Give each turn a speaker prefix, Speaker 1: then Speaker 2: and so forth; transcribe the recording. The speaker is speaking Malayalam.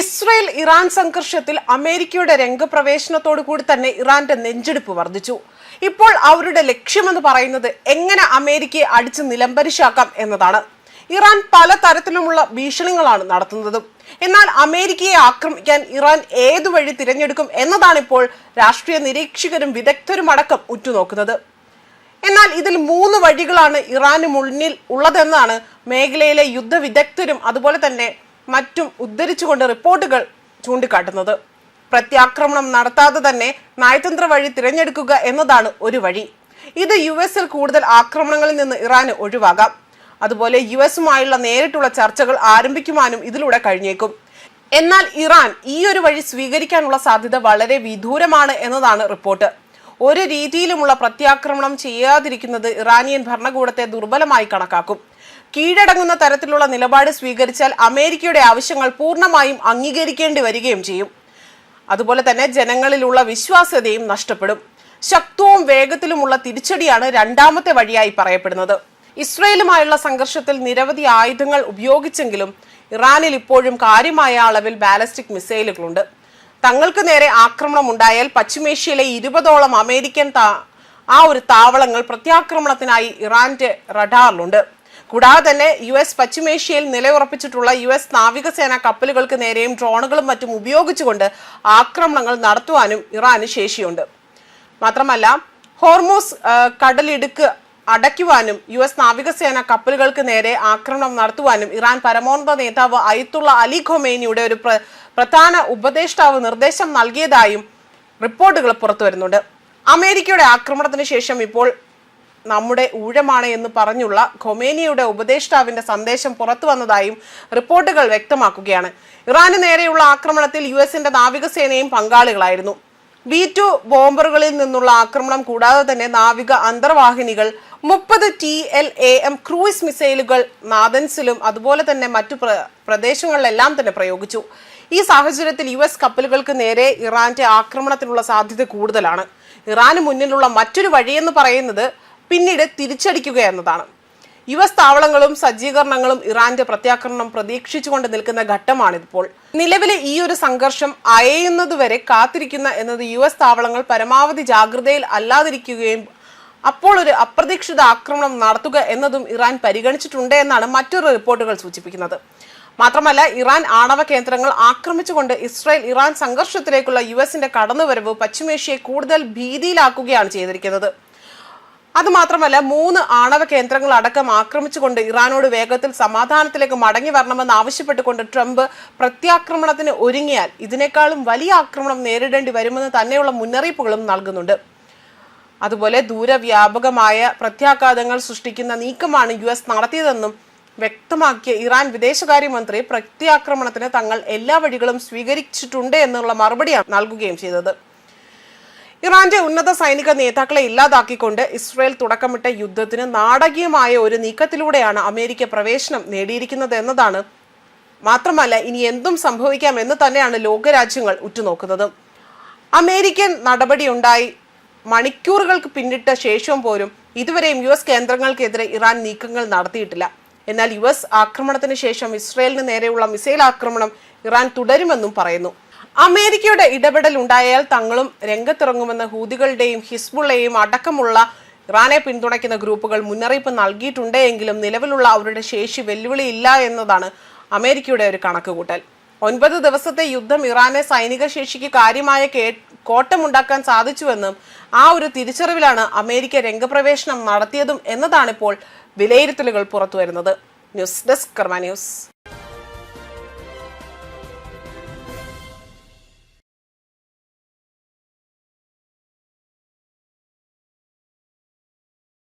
Speaker 1: ഇസ്രയേൽ ഇറാൻ സംഘർഷത്തിൽ അമേരിക്കയുടെ രംഗപ്രവേശനത്തോടു കൂടി തന്നെ ഇറാന്റെ നെഞ്ചെടുപ്പ് വർദ്ധിച്ചു. ഇപ്പോൾ അവരുടെ ലക്ഷ്യമെന്ന് പറയുന്നത് എങ്ങനെ അമേരിക്കയെ അടിച്ച് നിലംപരിശാക്കാം എന്നതാണ്. ഇറാൻ പല തരത്തിലുമുള്ള ഭീഷണികളാണ് നടത്തുന്നത്. എന്നാൽ അമേരിക്കയെ ആക്രമിക്കാൻ ഇറാൻ ഏതു വഴി തിരഞ്ഞെടുക്കും എന്നതാണ് ഇപ്പോൾ രാഷ്ട്രീയ നിരീക്ഷകരും വിദഗ്ധരും അടക്കം ഉറ്റുനോക്കുന്നത്. എന്നാൽ ഇതിൽ മൂന്ന് വഴികളാണ് ഇറാന് മുന്നിൽ ഉള്ളതെന്നാണ് മേഖലയിലെ യുദ്ധ വിദഗ്ധരും അതുപോലെ തന്നെ മറ്റും ഉദ്ധരിച്ചുകൊണ്ട് റിപ്പോർട്ടുകൾ ചൂണ്ടിക്കാട്ടുന്നത്. പ്രത്യാക്രമണം നടത്താതെ തന്നെ നയതന്ത്ര വഴി തിരഞ്ഞെടുക്കുക എന്നതാണ് ഒരു വഴി. ഇത് യു എസിൽ കൂടുതൽ ആക്രമണങ്ങളിൽ നിന്ന് ഇറാന് ഒഴിവാകാം. അതുപോലെ യു എസുമായുള്ള നേരിട്ടുള്ള ചർച്ചകൾ ആരംഭിക്കുവാനും ഇതിലൂടെ കഴിഞ്ഞേക്കും. എന്നാൽ ഇറാൻ ഈ ഒരു വഴി സ്വീകരിക്കാനുള്ള സാധ്യത വളരെ വിദൂരമാണ് എന്നതാണ് റിപ്പോർട്ട്. ഒരു രീതിയിലുമുള്ള പ്രത്യാക്രമണം ചെയ്യാതിരിക്കുന്നത് ഇറാനിയൻ ഭരണകൂടത്തെ ദുർബലമായി കണക്കാക്കും. കീഴടങ്ങുന്ന തരത്തിലുള്ള നിലപാട് സ്വീകരിച്ചാൽ അമേരിക്കയുടെ ആവശ്യങ്ങൾ പൂർണമായും അംഗീകരിക്കേണ്ടി വരികയും ചെയ്യും. അതുപോലെ തന്നെ ജനങ്ങളിലുള്ള വിശ്വാസ്യതയും നഷ്ടപ്പെടും. ശക്തവും വേഗത്തിലുമുള്ള തിരിച്ചടിയാണ് രണ്ടാമത്തെ വഴിയായി പറയപ്പെടുന്നത്. ഇസ്രയേലുമായുള്ള സംഘർഷത്തിൽ നിരവധി ആയുധങ്ങൾ ഉപയോഗിച്ചെങ്കിലും ഇറാനിൽ ഇപ്പോഴും കാര്യമായ അളവിൽ ബാലിസ്റ്റിക് മിസൈലുകളുണ്ട്. തങ്ങൾക്ക് നേരെ ആക്രമണം ഉണ്ടായാൽ പശ്ചിമേഷ്യയിലെ ഇരുപതോളം അമേരിക്കൻ ആ ഒരു താവളങ്ങൾ പ്രത്യാക്രമണത്തിനായി ഇറാന്റെ റഡാറിലുണ്ട്. കൂടാതെ തന്നെ യു എസ് പശ്ചിമേഷ്യയിൽ നിലയുറപ്പിച്ചിട്ടുള്ള യു എസ് നാവികസേന കപ്പലുകൾക്ക് നേരെയും ഡ്രോണുകളും മറ്റും ഉപയോഗിച്ചുകൊണ്ട് ആക്രമണങ്ങൾ നടത്തുവാനും ഇറാന് ശേഷിയുണ്ട്. മാത്രമല്ല ഹോർമോസ് കടലിടുക്ക് അടയ്ക്കുവാനും യു എസ് നാവികസേന കപ്പലുകൾക്ക് നേരെ ആക്രമണം നടത്തുവാനും ഇറാൻ പരമോന്നത നേതാവ് അയത്തുള്ള അലി ഖൊമേനിയുടെ ഒരു പ്ര- പ്രധാന ഉപദേഷ്ടാവ് നിർദ്ദേശം നൽകിയതായും റിപ്പോർട്ടുകൾ പുറത്തുവരുന്നുണ്ട്. അമേരിക്കയുടെ ആക്രമണത്തിന് ശേഷം ഇപ്പോൾ നമ്മുടെ ഊഴമാണ് എന്ന് പറഞ്ഞുള്ള ഖൊമേനിയുടെ ഉപദേഷ്ടാവിന്റെ സന്ദേശം പുറത്തു വന്നതായും റിപ്പോർട്ടുകൾ വ്യക്തമാക്കുകയാണ്. ഇറാന് നേരെയുള്ള ആക്രമണത്തിൽ യു എസിന്റെ നാവികസേനയും പങ്കാളികളായിരുന്നു. ബി ടു ബോംബറുകളിൽ നിന്നുള്ള ആക്രമണം കൂടാതെ തന്നെ നാവിക അന്തർവാഹിനികൾ മുപ്പത് T L A M cruise മിസൈലുകൾ നാദൻസിലും അതുപോലെ തന്നെ മറ്റു പ്ര- പ്രദേശങ്ങളിലെല്ലാം തന്നെ പ്രയോഗിച്ചു. ഈ സാഹചര്യത്തിൽ യു എസ് കപ്പലുകൾക്ക് നേരെ ഇറാന്റെ ആക്രമണത്തിനുള്ള സാധ്യത കൂടുതലാണ്. ഇറാന് മുന്നിലുള്ള മറ്റൊരു വഴിയെന്ന് പറയുന്നത് പിന്നീട് തിരിച്ചടിക്കുക എന്നതാണ്. യു എസ് താവളങ്ങളും സജ്ജീകരണങ്ങളും ഇറാന്റെ പ്രത്യാക്രമണം പ്രതീക്ഷിച്ചുകൊണ്ട് നിൽക്കുന്ന ഘട്ടമാണിതിപ്പോൾ. നിലവിലെ ഈ ഒരു സംഘർഷം അയയുന്നതുവരെ കാത്തിരിക്കുന്ന എന്നത് യു എസ് താവളങ്ങൾ പരമാവധി ജാഗ്രതയിൽ അല്ലാതിരിക്കുകയും അപ്പോൾ ഒരു അപ്രതീക്ഷിത ആക്രമണം നടത്തുക എന്നതും ഇറാൻ പരിഗണിച്ചിട്ടുണ്ട് എന്നാണ് മറ്റൊരു റിപ്പോർട്ടുകൾ സൂചിപ്പിക്കുന്നത്. മാത്രമല്ല ഇറാൻ ആണവ കേന്ദ്രങ്ങൾ ആക്രമിച്ചുകൊണ്ട് ഇസ്രായേൽ ഇറാൻ സംഘർഷത്തിലേക്കുള്ള യു എസിന്റെ കടന്നുവരവ് പശ്ചിമേഷ്യയെ കൂടുതൽ ഭീതിയിലാക്കുകയാണ് ചെയ്തിരിക്കുന്നത്. അതുമാത്രമല്ല മൂന്ന് ആണവ കേന്ദ്രങ്ങൾ അടക്കം ആക്രമിച്ചുകൊണ്ട് ഇറാനോട് വേഗത്തിൽ സമാധാനത്തിലേക്ക് മടങ്ങി വരണമെന്ന് ആവശ്യപ്പെട്ടുകൊണ്ട് ട്രംപ് പ്രത്യാക്രമണത്തിന് ഒരുങ്ങിയാൽ ഇതിനേക്കാളും വലിയ ആക്രമണം നേരിടേണ്ടി വരുമെന്ന് തന്നെയുള്ള മുന്നറിയിപ്പുകളും നൽകുന്നുണ്ട്. അതുപോലെ ദൂരവ്യാപകമായ പ്രത്യാഘാതങ്ങൾ സൃഷ്ടിക്കുന്ന നീക്കമാണ് യു എസ് നടത്തിയതെന്നും വ്യക്തമാക്കിയ ഇറാൻ വിദേശകാര്യമന്ത്രി പ്രത്യാക്രമണത്തിന് തങ്ങൾ എല്ലാ വഴികളും സ്വീകരിച്ചിട്ടുണ്ട് എന്നുള്ള മറുപടിയാണ് നൽകുകയും ചെയ്തത്. ഇറാന്റെ ഉന്നത സൈനിക നേതാക്കളെ ഇല്ലാതാക്കിക്കൊണ്ട് ഇസ്രയേൽ തുടക്കമിട്ട യുദ്ധത്തിന് നാടകീയമായ ഒരു നീക്കത്തിലൂടെയാണ് അമേരിക്ക പ്രവേശനം നേടിയിരിക്കുന്നത് എന്നതാണ്. മാത്രമല്ല ഇനി എന്തും സംഭവിക്കാം എന്ന് തന്നെയാണ് ലോകരാജ്യങ്ങൾ ഉറ്റുനോക്കുന്നത്. അമേരിക്കൻ നടപടിയുണ്ടായി. മണിക്കൂറുകൾക്ക് പിന്നിട്ട ശേഷവും പോലും ഇതുവരെയും യു എസ് കേന്ദ്രങ്ങൾക്കെതിരെ ഇറാൻ നീക്കങ്ങൾ നടത്തിയിട്ടില്ല. എന്നാൽ യു എസ് ആക്രമണത്തിന് ശേഷം ഇസ്രയേലിന് നേരെയുള്ള മിസൈൽ ആക്രമണം ഇറാൻ തുടരുമെന്നും പറയുന്നു. അമേരിക്കയുടെ ഇടപെടൽ ഉണ്ടായാൽ തങ്ങളും രംഗത്തിറങ്ങുമെന്ന് ഹൂതികളുടെയും ഹിസ്ബുള്ളയും അടക്കമുള്ള ഇറാനെ പിന്തുണയ്ക്കുന്ന ഗ്രൂപ്പുകൾ മുന്നറിയിപ്പ് നൽകിയിട്ടുണ്ട് എങ്കിലും നിലവിലുള്ള അവരുടെ ശേഷി വെല്ലുവിളിയില്ല എന്നതാണ് അമേരിക്കയുടെ ഒരു കണക്കുകൂട്ടൽ. ഒൻപത് ദിവസത്തെ യുദ്ധം ഇറാനെ സൈനിക ശേഷിക്ക് കാര്യമായ കേ- കോട്ടമുണ്ടാക്കാൻ സാധിച്ചുവെന്നും ആ ഒരു തിരിച്ചറിവിലാണ് അമേരിക്ക രംഗപ്രവേശനം നടത്തിയതും എന്നതാണിപ്പോൾ വിലയിരുത്തലുകൾ പുറത്തുവരുന്നത്. News desk Karma news.